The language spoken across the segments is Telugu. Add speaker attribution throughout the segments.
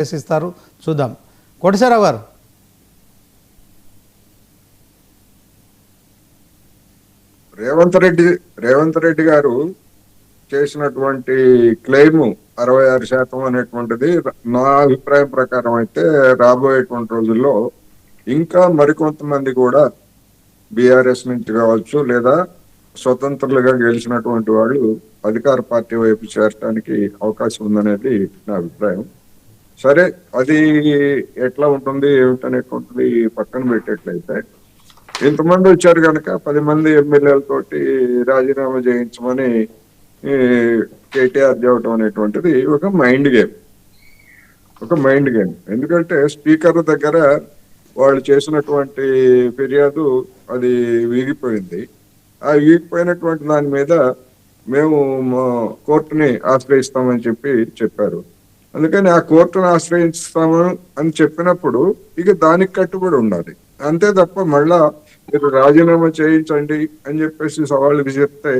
Speaker 1: ప్రవేశిస్తారు చూద్దాం. కోటేశ్వరరావు గారు.
Speaker 2: రేవంత్ రెడ్డి రేవంత్ రెడ్డి గారు చేసినటువంటి క్లెయిమ్ అరవై ఆరు శాతం అనేటువంటిది నా అభిప్రాయం ప్రకారం అయితే రాబోయేటువంటి రోజుల్లో ఇంకా మరికొంతమంది కూడా బీఆర్ఎస్ నుంచి కావచ్చు లేదా స్వతంత్రులుగా గెలిచినటువంటి వాళ్ళు అధికార పార్టీ వైపు చేరడానికి అవకాశం ఉందనేది నా అభిప్రాయం. సరే అది ఎట్లా ఉంటుంది ఏమిటనేటువంటిది పక్కన పెట్టేట్లయితే. ఇంతమంది వచ్చారు కనుక పది మంది ఎమ్మెల్యేలతోటి రాజీనామా చేయించమని కేటీఆర్ చెప్పడం అనేటువంటిది ఒక మైండ్ గేమ్. ఒక మైండ్ గేమ్. ఎందుకంటే స్పీకర్ దగ్గర వాళ్ళు చేసినటువంటి ఫిర్యాదు అది వీగిపోయింది. ఆ వీగిపోయినటువంటి దాని మీద మేము మా కోర్టుని ఆశ్రయిస్తామని చెప్పి చెప్పారు. అందుకని ఆ కోర్టును ఆశ్రయిస్తాము అని చెప్పినప్పుడు ఇక దానికి కట్టుబడి ఉండాలి. అంతే తప్ప మళ్ళా మీరు రాజీనామా చేయించండి అని చెప్పేసి సవాళ్ళు విసిరితే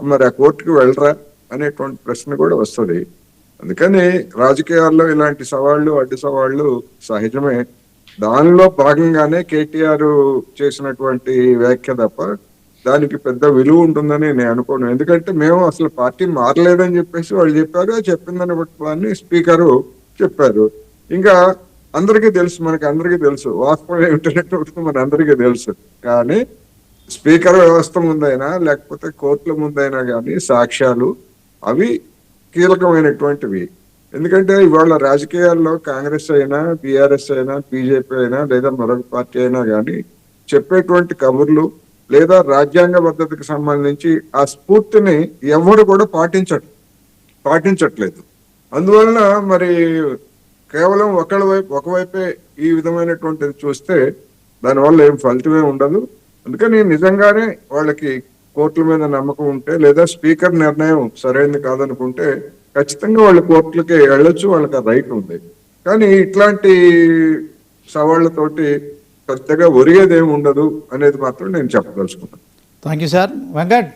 Speaker 2: మరి ఆ కోర్టుకు వెళ్ళరా? అనేటువంటి ప్రశ్న కూడా వస్తుంది. అందుకని రాజకీయాల్లో ఇలాంటి సవాళ్ళు అడ్డు సవాళ్ళు సహజమే. దానిలో భాగంగానే కేటీఆర్ చేసినటువంటి వ్యాఖ్య తప్ప దానికి పెద్ద విలువ ఉంటుందని నేను అనుకోను. ఎందుకంటే మేము అసలు పార్టీ మారలేదని చెప్పేసి వాళ్ళు చెప్పారు. చెప్పిందని పట్టుకోవాలని స్పీకరు చెప్పారు. ఇంకా అందరికీ తెలుసు మనకి అందరికీ తెలుసు. వాస్తవం ఏమిటనేటువంటి మన అందరికీ తెలుసు. కానీ స్పీకర్ వ్యవస్థ ముందైనా లేకపోతే కోర్టుల ముందైనా కానీ సాక్ష్యాలు అవి కీలకమైనటువంటివి. ఎందుకంటే ఇవాళ రాజకీయాల్లో కాంగ్రెస్ అయినా బీఆర్ఎస్ అయినా బీజేపీ అయినా లేదా మరొక పార్టీ అయినా కానీ చెప్పేటువంటి కబుర్లు లేదా రాజ్యాంగ పద్ధతికి సంబంధించి ఆ స్ఫూర్తిని ఎవరు కూడా పాటించట్ పాటించట్లేదు. అందువలన మరి కేవలం ఒకళ్ళ వైపు ఒకవైపే ఈ విధమైనటువంటిది చూస్తే దానివల్ల ఏం ఫలితమే ఉండదు. అందుకని నిజంగానే వాళ్ళకి కోర్టుల మీద నమ్మకం ఉంటే లేదా స్పీకర్ నిర్ణయం సరైనది కాదనుకుంటే ఖచ్చితంగా వాళ్ళు కోర్టులకి వెళ్ళొచ్చు వాళ్ళకి ఆ రైట్ ఉంది. కానీ ఇట్లాంటి సవాళ్ళతోటి పెద్దగా ఒరిగేది ఏమి ఉండదు అనేది మాత్రం నేను చెప్పదలుచుకున్నాను.
Speaker 1: Thank you sir Venkat